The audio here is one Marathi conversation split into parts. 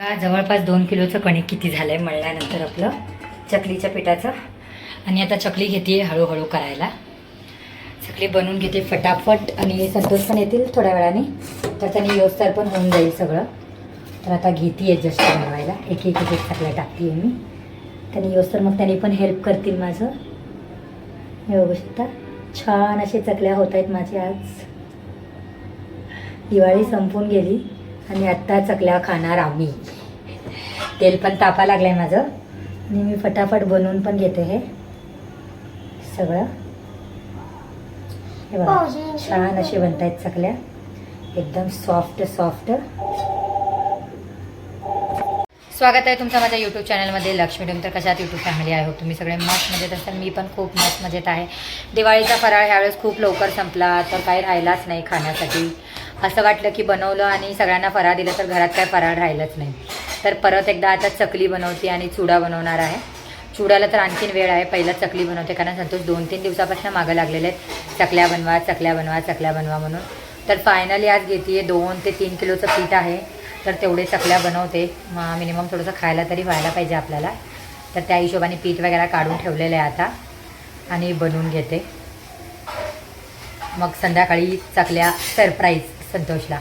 जवळपास दोन किलोचं कणिक किती झालं आहे मळल्यानंतर आपलं चकलीच्या पिठाचं. आणि आता चकली घेते हळूहळू करायला. चकली बनवून घेते फटाफट आणि संतोष पण येतील थोड्या वेळाने. तर त्यांनी व्यवस्था पण होऊन जाईल सगळं. तर आता घेते जस्ट बनवायला. एक एक एक चकल्या टाकते मी. त्यांनी व्यवस्था मग त्यांनी पण हेल्प करतील माझं. हे बघू शकता छान असे चकल्या होत आहेत माझे आज. दिवाळी संपून गेली. आणि आत्ता चकल्या खाणार आम्ही. तेल पण तापा लागलंय माझं. आणि मी फटाफट बनवून पण घेते हे. सगळं. हे बघा छान असे बनत आहेत चकल्या. एकदम सॉफ्ट सॉफ्ट स्वागत आहे तुमचं माझ्या यूट्यूब चॅनलमध्ये लक्ष्मी डुम तर कशात यूट्यूब फॅमिली आहे? हो तुम्ही सगळे मस्त मजेत असाल. मी पण खूप मस्त मजेत आहे. दिवाळीचा फराळ ह्यावेळेस खूप लवकर संपला तर काही राहिलाच नाही खाण्यासाठी. असं वाटलं की बनवलं आणि सगळ्यांना फराळ दिलं तर घरात काय फराळ राहिलंच नाही. तर परत एकदा आता चकली बनवते आणि चुडा बनवणार आहे. चुडाला तर आणखीन वेळ आहे पहिला चकली बनवते कारण संतोष दोन तीन दिवसापासून मागं लागलेले आहेत. चकल्या बनवा चकल्या बनवा चकल्या बनवा म्हणून. तर फायनली आज घेते दोन ते तीन किलोचं पीठ आहे. तर तेवढे चकल्या बनवते. मिनिमम थोडंसं खायला तरी व्हायला पाहिजे आपल्याला. तर त्या हिशोबाने पीठ वगैरे काढून ठेवलेलं आहे आता. आणि बनवून घेते. मग संध्याकाळी चकल्या सरप्राईज संतोषला.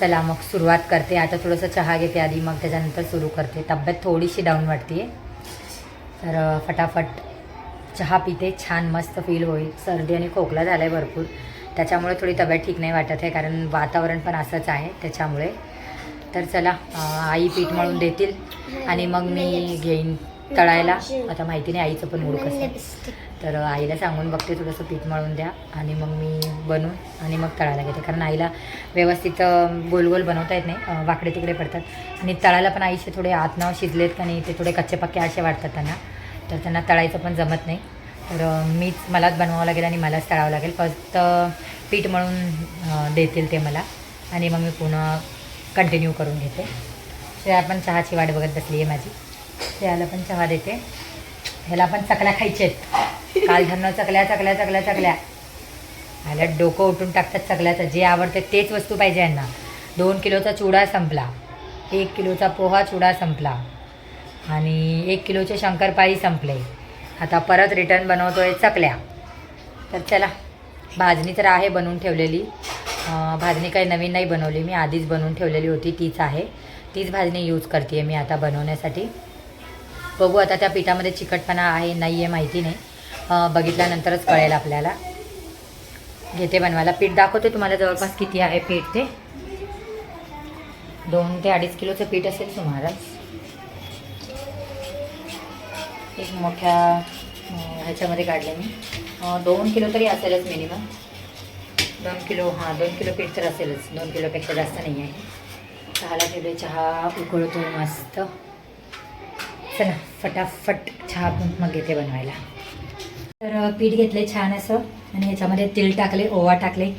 चला मग सुरुवात करते. आता थोडंसं चहा घेते आधी मग त्याच्यानंतर सुरू करते. तब्येत थोडीशी डाऊन वाटते. तर फटाफट चहा पिते. छान मस्त फील होईल. सर्दी आणि खोकला झाला आहे भरपूर. त्याच्यामुळे थोडी तब्येत ठीक नाही वाटत आहे कारण वातावरण पण असंच आहे त्याच्यामुळे. तर चला आई पीठ मळून देतील आणि मग मी घेईन. तळायला आता माहिती नाही आईचं पण मूड कसं तर आईला सांगून बघते थोडंसं पीठ मळून द्या आणि मग मी बनवून आणि मग तळायला घेते. कारण आईला व्यवस्थित गोल गोल बनवता येत नाही. वाकडे तिकडे पडतात. आणि तळायला पण आईचे थोडे आतनाव शिजलेत का नाही ते थोडे कच्चे पक्के असे वाटतात त्यांना. तर त्यांना तळायचं पण जमत नाही. तर मीच मलाच बनवावं लागेल आणि मलाच तळावं लागेल. फक्त पीठ मळून देतील ते मला. आणि मग मी पुन्हा कंटिन्यू करून घेते. तर आपण चहाची वाट बघत बसली आहे माझी. त्याला पण चहा देते. ह्याला पण चकल्या खायचे आहेत. काल धरणं चकल्या चकल्या चकल्या चकल्या. ह्याला डोकं उठून टाकतात चकल्याचं. जे आवडते तेच वस्तू पाहिजे यांना दोन किलोचा चुडा संपला. एक किलोचा पोहा चुडा संपला. आणि एक किलोचे शंकरपाळी संपले. आता परत रिटर्न बनवतोय चकल्या. तर चला भाजणी तर आहे बनवून ठेवलेली. भाजणी काही नवीन नाही बनवली. मी आधीच बनवून ठेवलेली होती. तीच आहे. तीच भाजणी यूज करते मी आता बनवण्यासाठी. बघू आता त्या पिठामध्ये चिकटपणा आहे नाही आहे माहिती नाही. बघितल्यानंतरच कळेल आपल्याला. घेते बनवायला. पीठ दाखवते तुम्हाला जवळपास किती आहे पीठ ते. दोन ते अडीच किलोचं पीठ असेल सुमारास. एक मोठ्या ह्याच्यामध्ये काढले मी. दोन किलो तरी असेलच मिनिमम. दोन किलो हां दोन किलो पीठ तर असेलच. दोन किलोपेक्षा जास्त नाही आहे चहाला ठेवले चहा उकळतो मस्त. चला फटाफट चहा पण मग घेते बनवायला. तर पीठ घेतले छान असं आणि ह्याच्यामध्ये तेल टाकले ओवा टाकले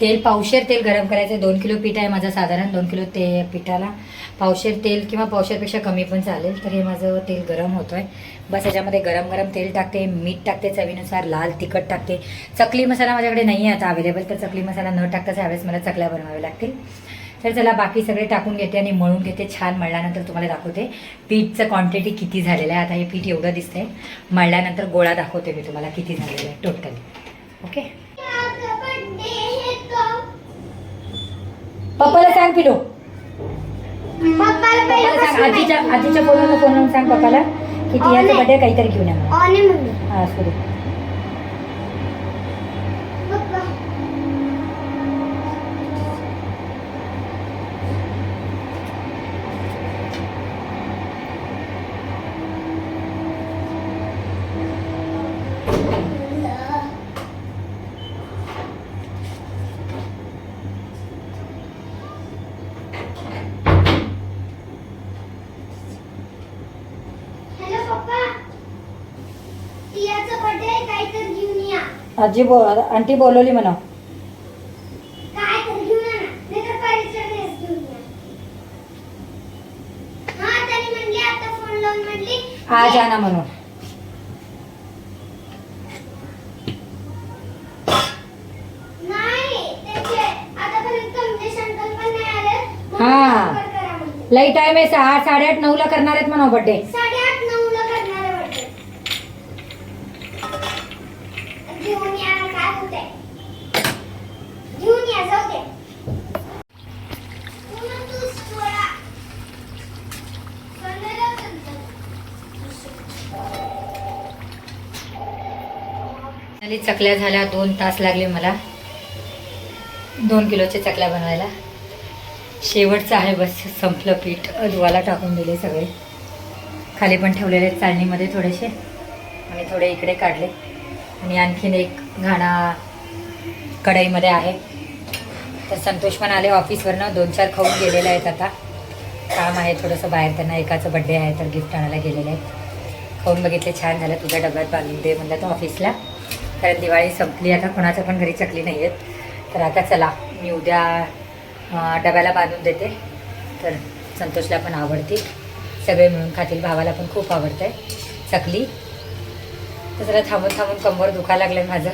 तेल पावशेर तेल गरम करायचं दोन किलो पीठ आहे माझं साधारण दोन किलो ते पिठाला. पावशेर तेल किंवा पावशेरपेक्षा कमी पण चालेल तर हे माझं तेल गरम होतं आहे बस ह्याच्यामध्ये गरम गरम तेल टाकते मीठ टाकते चवीनुसार लाल तिखट टाकते. चकली मसाला माझ्याकडे नाही आहे आता अवेलेबल तर चकली मसाला न टाकताच ह्यावेळेस मला चकल्या बनवाव्या लागतील. तर चला बाकी सगळे टाकून घेते आणि मळून घेते. छान मळल्यानंतर तुम्हाला दाखवते. पीठचं क्वांटिटी किती झालेलं आहे. आता हे पीठ एवढं दिसतंय. मळल्यानंतर गोळा दाखवते मी तुम्हाला किती झालेलं आहे टोटल ओके पप्पाला सांग पिलो. सांग. आजीच्या आजीच्या फोनवर फोन सांग पप्पाला. की टियाचा बड्डे काहीतरी घेऊन या. असू दे टियाचा बर्थडे आहे काय तर घेऊन या. आजी बो आंटी बोलवली म्हणा. काय तर घेऊन या ना. नाहीतर परीक्षा ड्रेस घेऊन या. हा त्यांनी म्हणली आता फोन लावून म्हणली आज आणा म्हणून. नाही त्याचे आतापर्यंत कमलेश अंकल पण नाही आले. हा. लई टाइम आहे सहा साडेआठ नऊ ला करणार आहेत म्हणा बर्थडे साडेआठ आणि चकल्या झाल्या दोन तास लागले मला. दोन किलोच्या चकल्या बनवायला. शेवटचं आहे बस संपलं पीठ. धुवाला टाकून दिले सगळे. खाली पण ठेवलेले आहेत चाळणीमध्ये थोडेसे. आणि थोडे इकडे काढले. आणि आणखीन एक घाणा कढईमध्ये आहे. तर संतोष पण आले ऑफिसवरनं. दोन चार खाऊन गेलेले आहेत आता. काम आहे थोडंसं बाहेर. त्यांना एकाचं बड्डे आहे तर गिफ्ट आणायला गेलेले आहेत. खाऊन बघितले छान झालं. तुझ्या डब्यात बांधून दे म्हणलं तर ऑफिसला कारण दिवाळी संपली आता कोणाच्या पण घरी चकली नाही आहेत तर आता चला मी उद्या डब्याला बांधून देते. तर संतोषला पण आवडते. सगळे मिळून खातील भावाला पण खूप आवडतं आहे चकली. तर जरा थांबून थांबून कंबर दुखायला लागलं माझं.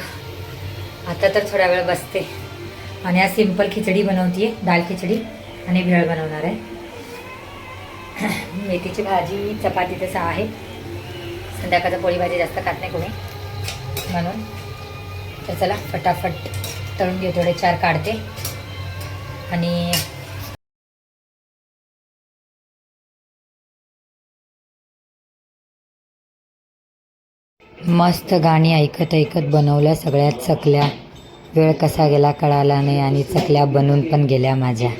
आता तर थोडा वेळ बसते. आणि आज सिंपल खिचडी बनवते दाल खिचडी आणि भेळ बनवणार आहे. मेथीची भाजी चपाती तसं आहे. संध्याकाळचं पोळी भाजी जास्त खात नाही कोणी. म्हणून तर चला फटाफट तळून घे थोडे चार काढते. आणि मस्त गाणी ऐकत ऐकत बनवल्या सगळ्यात चकल्या. वेळ कसा गेला कळाला नाही आणि चकल्या बनून पण गेल्या माझ्या.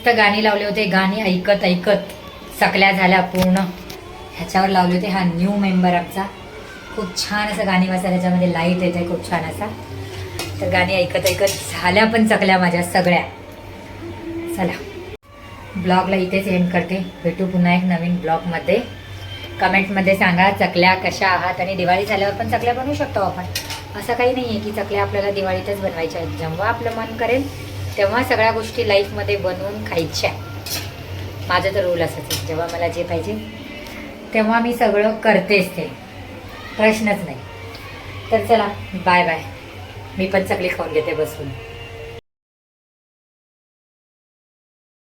मस्त गाणी लावले होते गाणी ऐकत ऐकत चकल्या झाल्या पूर्ण. ह्याच्यावर लावले होते हा न्यू मेंबर आमचा. खूप छान असं गाणी वाजतात त्याच्यामध्ये लाइट येते खूप छान असा. तर गाणी ऐकत ऐकत झाल्या पण चकल्या माझ्या सगळ्या. चला. ब्लॉगला इथेच एंड करते. भेटू पुन्हा एक नवीन ब्लॉगमध्ये कमेंटमध्ये सांगा चकल्या कशा आहात? आणि दिवाळी झाल्यावर पण चकल्या बनवू शकतो आपण. असं काही नाही आहे की चकल्या आपल्याला दिवाळीतच बनवायच्या आहेत. जेव्हा आपलं मन करेल तेव्हा सगळ्या गोष्टी लाईफमध्ये बनवून खायच्या. माझं तर रूल असंच आहे. जेव्हा मला जे पाहिजे तेव्हा मी सगळं करतेच ते. प्रश्नच नाही. तर चला बाय बाय मी पण सगळी खाऊन घेते बसून.